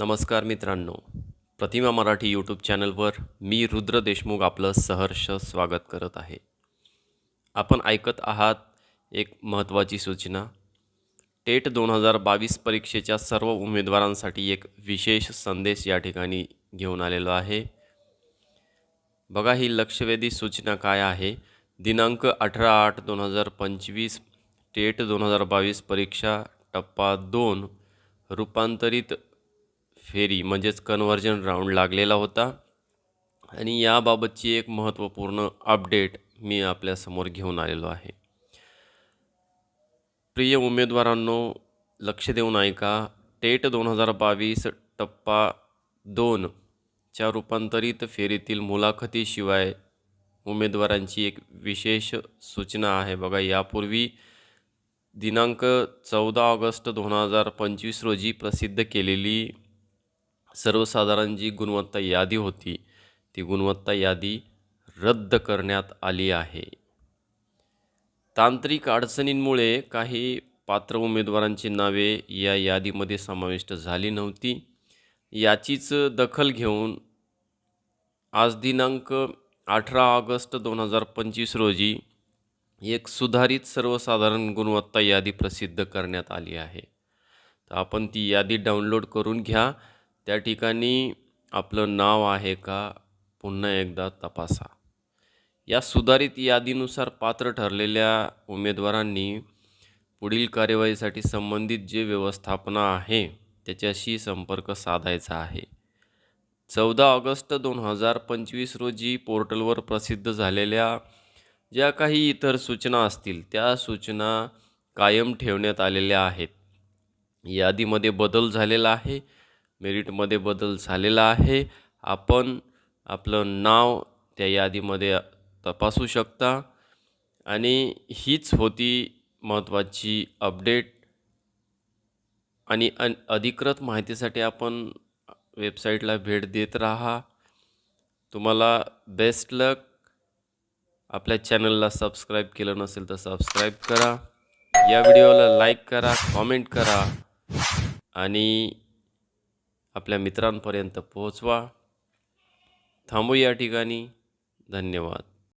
नमस्कार मित्रांनो. प्रतिमा मराठी यूट्यूब चॅनलवर मी रुद्र देशमुख आपलं सहर्ष स्वागत करत आहे. आपण ऐकत आहात एक महत्त्वाची सूचना. टेट दोन हजार बावीस परीक्षेच्या सर्व उमेदवारांसाठी एक विशेष संदेश या ठिकाणी घेऊन आलेलो आहे. बघा ही लक्षवेधी सूचना काय आहे. दिनांक अठरा आठ दोन हजार पंचवीस टेट दोन हजार बावीस परीक्षा टप्पा दोन रूपांतरित फेरी म्हणजेच कन्व्हर्जन राऊंड लागलेला होता. आणि याबाबतची एक महत्त्वपूर्ण अपडेट मी आपल्यासमोर घेऊन आलेलो आहे. प्रिय उमेदवारांनो लक्ष देऊन ऐका. टेट दोन हजार बावीस टप्पा दोनच्या रूपांतरित फेरीतील मुलाखतीशिवाय उमेदवारांची एक विशेष सूचना आहे. बघा यापूर्वी दिनांक चौदा ऑगस्ट दोन हजार पंचवीस रोजी प्रसिद्ध केलेली सर्वसाधारण जी गुणवत्ता यादी होती ती गुणवत्ता यादी रद्द करण्यात आली आहे. तांत्रिक अडचणींमुळे काही पात्र उमेदवारांची नावे या यादीमध्ये समाविष्ट झाली नव्हती. याचीच दखल घेऊन आज दिनांक अठरा ऑगस्ट दोन हजार पंचवीस रोजी एक सुधारित सर्वसाधारण गुणवत्ता यादी प्रसिद्ध करण्यात आली आहे. तर आपण ती यादी डाउनलोड करून घ्या. त्या ठिकाणी आपलं नाव आहे का पुन्हा एकदा तपासा. या सुधारित यादीनुसार पात्र ठरलेल्या उमेदवारांनी पुढील कार्यवाहीसाठी संबंधित जे व्यवस्थापना आहे त्याच्याशी संपर्क साधायचा आहे. चौदा ऑगस्ट दोन हजार पंचवीस रोजी पोर्टलवर प्रसिद्ध झालेल्या ज्या काही इतर सूचना असतील त्या सूचना कायम ठेवण्यात आलेल्या आहेत. यादीमध्ये बदल झालेला आहे. मेरिटमध्ये बदल झालेला आहे. आपण आपलं नाव त्या यादीमध्ये तपासू शकता. आणि हीच होती महत्त्वाची अपडेट. आणि अन अधिकृत माहितीसाठी आपण वेबसाईटला भेट देत राहा. तुम्हाला बेस्ट लक आपल्या चॅनलला सबस्क्राईब केलं नसेल तर सबस्क्राईब करा. या व्हिडिओला लाईक करा कॉमेंट करा. आणि आपल्या मित्रांपर्यंत पोहोचवा. थांबू या ठिकाणी. धन्यवाद.